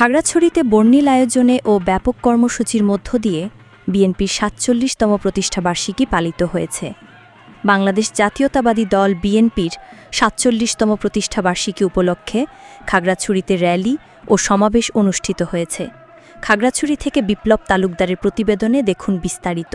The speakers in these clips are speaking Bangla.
খাগড়াছড়িতে বর্ণিল আয়োজনে ও ব্যাপক কর্মসূচির মধ্য দিয়ে বিএনপির সাতচল্লিশতম প্রতিষ্ঠাবার্ষিকী পালিত হয়েছে। বাংলাদেশ জাতীয়তাবাদী দল বিএনপির সাতচল্লিশতম প্রতিষ্ঠাবার্ষিকী উপলক্ষে খাগড়াছড়িতে র্যালি ও সমাবেশ অনুষ্ঠিত হয়েছে। খাগড়াছড়ি থেকে বিপ্লব তালুকদারের প্রতিবেদনে দেখুন বিস্তারিত।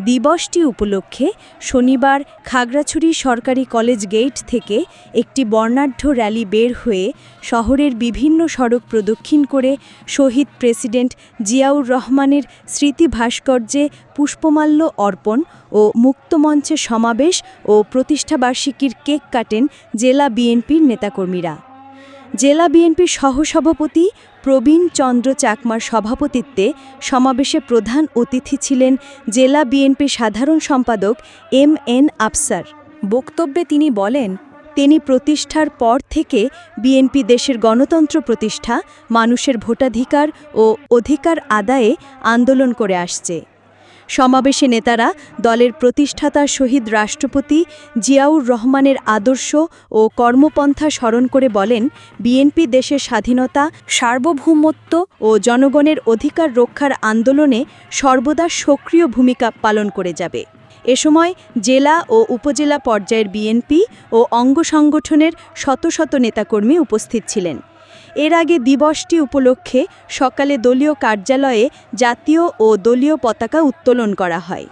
দিবসটি উপলক্ষে শনিবার খাগড়াছড়ি সরকারি কলেজ গেট থেকে একটি বর্ণাঢ্য র্যালি বের হয়ে শহরের বিভিন্ন সড়ক প্রদক্ষিণ করে শহীদ প্রেসিডেন্ট জিয়াউর রহমানের স্মৃতি ভাস্কর্যে পুষ্পমাল্য অর্পণ ও মুক্তমঞ্চে সমাবেশ ও প্রতিষ্ঠাবার্ষিকীর কেক কাটেন জেলা বিএনপির নেতাকর্মীরা। জেলা বিএনপির সহসভাপতি প্রবীণ চন্দ্র চাকমার সভাপতিত্বে সমাবেশে প্রধান অতিথি ছিলেন জেলা বিএনপির সাধারণ সম্পাদক এম এন আফসার। বক্তব্যে তিনি বলেন, তিনি প্রতিষ্ঠার পর থেকে বিএনপি দেশের গণতন্ত্র প্রতিষ্ঠা, মানুষের ভোটাধিকার ও অধিকার আদায়ে আন্দোলন করে আসছে। সমাবেশে নেতারা দলের প্রতিষ্ঠাতা শহীদ রাষ্ট্রপতি জিয়াউর রহমানের আদর্শ ও কর্মপন্থা স্মরণ করে বলেন, বিএনপি দেশের স্বাধীনতা, সার্বভৌমত্ব ও জনগণের অধিকার রক্ষার আন্দোলনে সর্বদা সক্রিয় ভূমিকা পালন করে যাবে। এ সময় জেলা ও উপজেলা পর্যায়ের বিএনপি ও অঙ্গ সংগঠনের শত শত নেতাকর্মী উপস্থিত ছিলেন। এর আগে দিবসটি উপলক্ষে সকালে দলীয় কার্যালয়ে জাতীয় ও দলীয় পতাকা উত্তোলন করা হয়।